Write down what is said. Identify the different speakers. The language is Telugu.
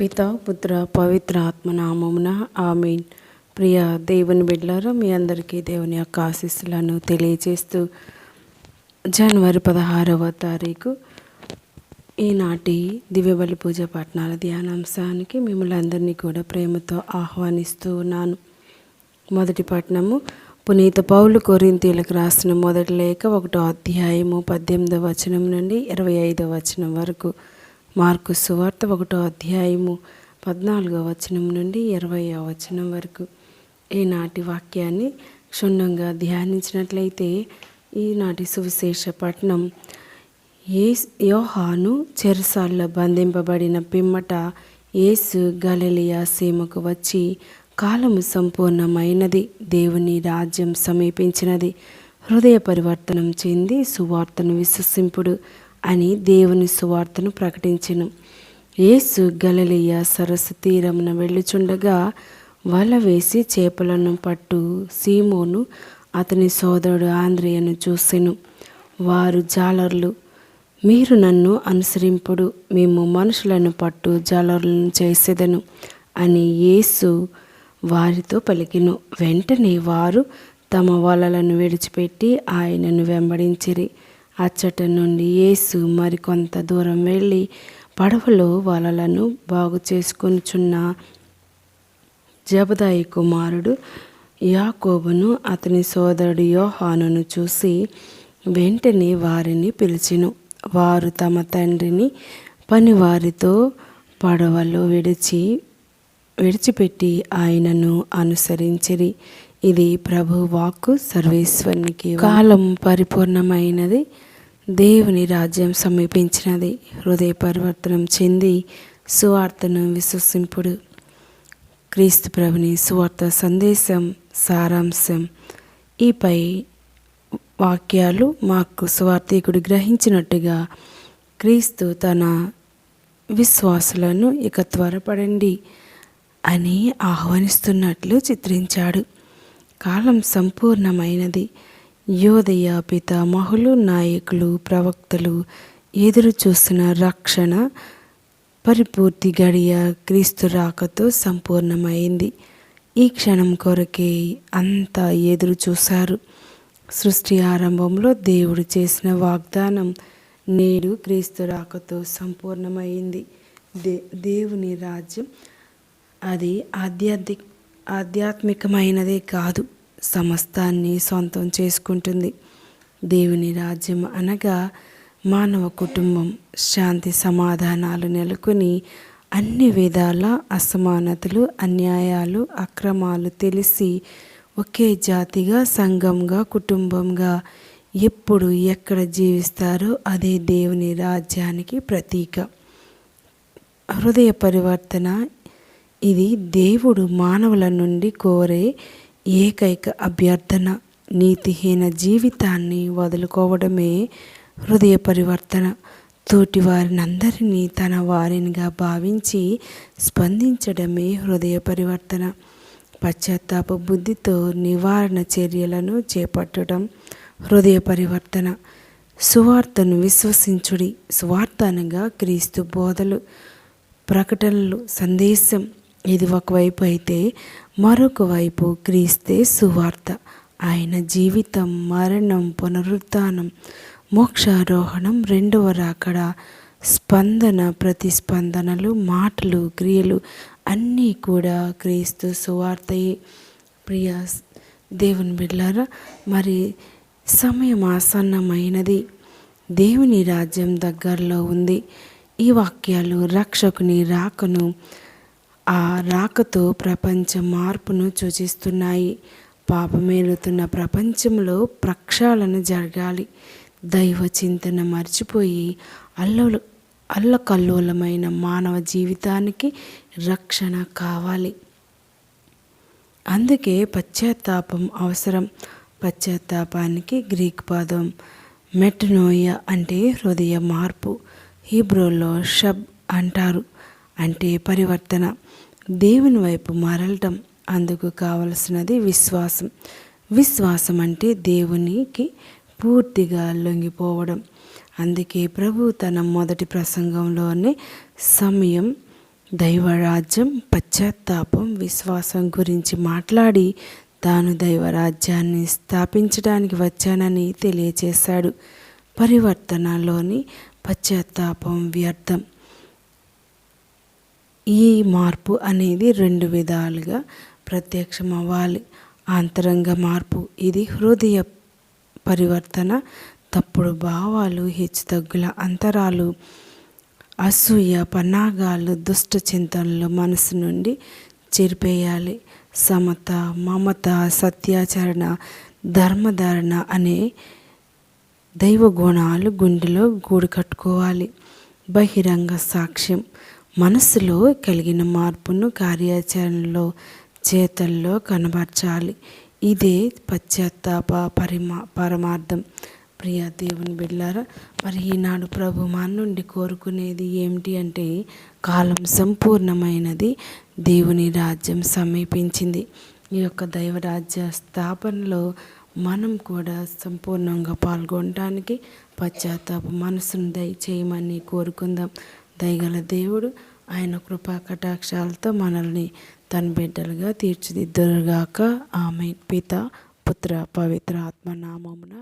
Speaker 1: పిత పుత్ర పవిత్ర ఆత్మనామమున ఆమెన్. ప్రియ దేవుని బిడ్డలారా మీ అందరికీ దేవుని యొక్క ఆశీస్సులను తెలియజేస్తూ జనవరి పదహారవ తారీఖు ఈనాటి దివ్యబలి పూజ పట్టణాల ధ్యానాంశానికి మిమ్మల్ని అందరినీ కూడా ప్రేమతో ఆహ్వానిస్తూ ఉన్నాను. మొదటి పట్టణము పునీత పౌలు కొరింతీలకు రాసిన మొదటి లేఖ ఒకటో అధ్యాయము పద్దెనిమిదవ వచనం నుండి ఇరవై ఐదవ వచనం వరకు. మార్కు సువార్త ఒకటో అధ్యాయము పద్నాలుగో వచనం నుండి ఇరవై వచనం వరకు. ఈనాటి వాక్యాన్ని క్షుణ్ణంగా ధ్యానించినట్లయితే ఈనాటి సువిశేష పట్నం. ఏ యోహాను చెరసాల్లో బంధింపబడిన పిమ్మట యేసు గలలియా సీమకు వచ్చి కాలము సంపూర్ణమైనది దేవుని రాజ్యం సమీపించినది. హృదయ పరివర్తనం చెంది సువార్తను విశ్వసింపుడు. అని దేవుని సువార్తను ప్రకటించెను. యేసు గలలియ సరస్సు తీరమున వెళ్ళుచుండగా వల వేసి చేపలను పట్టు సీమోను అతని సోదరుడు ఆంద్రియను చూసెను. వారు జాలర్లు మీరు నన్ను అనుసరింపుడు మేము మనుషులను పట్టు జాలర్లను చేసేదను అని యేసు వారితో పలికిను. వెంటనే వారు తమ వలలను విడిచిపెట్టి ఆయనను వెంబడించిరి. అచ్చట నుండి యేసు మరికొంత దూరం వెళ్ళి పడవలో వలలను బాగు చేసుకొనిచున్న జబదాయి కుమారుడు యాకోబును అతని సోదరుడు యోహానును చూసి వెంటనే వారిని పిలిచెను. వారు తమ తండ్రిని పనివారితో పడవలో విడిచి విడిచిపెట్టి ఆయనను అనుసరించిరి. ఇది ప్రభు వాక్కు సర్వేశ్వరునికి కాలం పరిపూర్ణమైనది. దేవుని రాజ్యం సమీపించినది. హృదయ పరివర్తనం చెంది సువార్తను విశ్వసింపుడు. క్రీస్తు ప్రభుని సువార్త సందేశం సారాంశం. ఈపై వాక్యాలు మాకు స్వార్థికుడు గ్రహించినట్టుగా క్రీస్తు తన విశ్వాసులను ఇక త్వరపడండి అని ఆహ్వానిస్తున్నట్లు చిత్రించాడు. కాలం సంపూర్ణమైనది. యోధయ పితామహులు నాయకులు ప్రవక్తలు ఎదురు చూస్తున్న రక్షణ పరిపూర్తి గడియ క్రీస్తు రాకతో సంపూర్ణమైంది. ఈ క్షణం కొరకే అంతా ఎదురు చూశారు. సృష్టి ఆరంభంలో దేవుడు చేసిన వాగ్దానం నేడు క్రీస్తు రాకతో సంపూర్ణమైంది. దే దేవుని రాజ్యం అది ఆధ్యాత్మిక ఆధ్యాత్మికమైనదే కాదు. సమస్తాన్ని సొంతం చేసుకుంటుంది. దేవుని రాజ్యం అనగా మానవ కుటుంబం శాంతి సమాధానాలు నెలకొని అన్ని విధాల అసమానతలు అన్యాయాలు అక్రమాలు తెలిసి ఒకే జాతిగా సంఘంగా కుటుంబంగా ఎప్పుడు ఎక్కడ జీవిస్తారో అదే దేవుని రాజ్యానికి ప్రతీక. హృదయ పరివర్తన ఇది దేవుడు మానవుల నుండి కోరే ఏకైక అభ్యర్థన నీతిహీన జీవితాన్ని వదులుకోవడమే హృదయ పరివర్తన. తోటి వారినందరినీ తన వారినిగా భావించి స్పందించడమే హృదయ పరివర్తన. పశ్చాత్తాప బుద్ధితో నివారణ చర్యలను చేపట్టడం హృదయ పరివర్తన. సువార్తను విశ్వసించుడి సువార్త అనగా క్రీస్తు బోధలు ప్రకటనలు సందేశం ఇది ఒకవైపు అయితే మరొక వైపు క్రీస్తే సువార్త. ఆయన జీవితం మరణం పునరుత్నం మోక్షారోహణం రెండవ రాకడ స్పందన ప్రతిస్పందనలు మాటలు క్రియలు అన్నీ కూడా క్రీస్తు సువార్తయే. ప్రియ దేవుని బిడ్లారా మరి సమయం ఆసన్నమైనది. దేవుని రాజ్యం దగ్గరలో ఉంది. ఈ వాక్యాలు రక్షకుని రాకను ఆ రాకతో ప్రపంచ మార్పును సూచిస్తున్నాయి. పాపమేలుతున్న ప్రపంచంలో ప్రక్షాళన జరగాలి. దైవ చింతన మర్చిపోయి అల్లు అల్లకల్లోలమైన మానవ జీవితానికి రక్షణ కావాలి. అందుకే పశ్చాత్తాపం అవసరం. పశ్చాత్తాపానికి గ్రీక్ పదం. మెటనోయ అంటే హృదయ మార్పు. హీబ్రోలో షబ్ అంటారు. అంటే పరివర్తన. దేవుని వైపు మరలటం అందుకు కావలసినది విశ్వాసం. విశ్వాసం అంటే దేవునికి పూర్తిగా లొంగిపోవడం. అందుకే ప్రభు తన మొదటి ప్రసంగంలోనే సమయం దైవరాజ్యం పశ్చాత్తాపం విశ్వాసం గురించి మాట్లాడి తాను దైవరాజ్యాన్ని స్థాపించడానికి వచ్చానని తెలియచేశాడు. పరివర్తనలోని పశ్చాత్తాపం వ్యర్థం. ఈ మార్పు అనేది రెండు విధాలుగా ప్రత్యక్షం అవ్వాలి ఆంతరంగ మార్పు ఇది హృదయ పరివర్తన తప్పుడు భావాలు హెచ్చుతగ్గుల అంతరాలు అసూయ పన్నాగాలు దుష్ట చింతనలు మనసు నుండి చెరిపేయాలి. సమత మమత సత్యాచరణ ధర్మధారణ అనే దైవ గుణాలు గుండెలో గూడు కట్టుకోవాలి. బహిరంగ సాక్ష్యం మనసులో కలిగిన మార్పును కార్యాచరణలో చేతల్లో కనబరచాలి. ఇదే పశ్చాత్తాప పరిమా పరమార్థం. ప్రియ దేవుని బిడ్డారా మరి ఈనాడు ప్రభు మా నుండి కోరుకునేది ఏమిటి అంటే కాలం సంపూర్ణమైనది దేవుని రాజ్యం సమీపించింది. ఈ యొక్క దైవరాజ్య స్థాపనలో మనం కూడా సంపూర్ణంగా పాల్గొనడానికి పశ్చాత్తాప మనసును దయచేయమని కోరుకుందాం. దయగల దేవుడు ఆయన కృపా కటాక్షాలతో మనల్ని తన బిడ్డలుగా తీర్చిదిద్దురుగాక. ఆమె పిత పుత్ర పవిత్ర ఆత్మ నామమున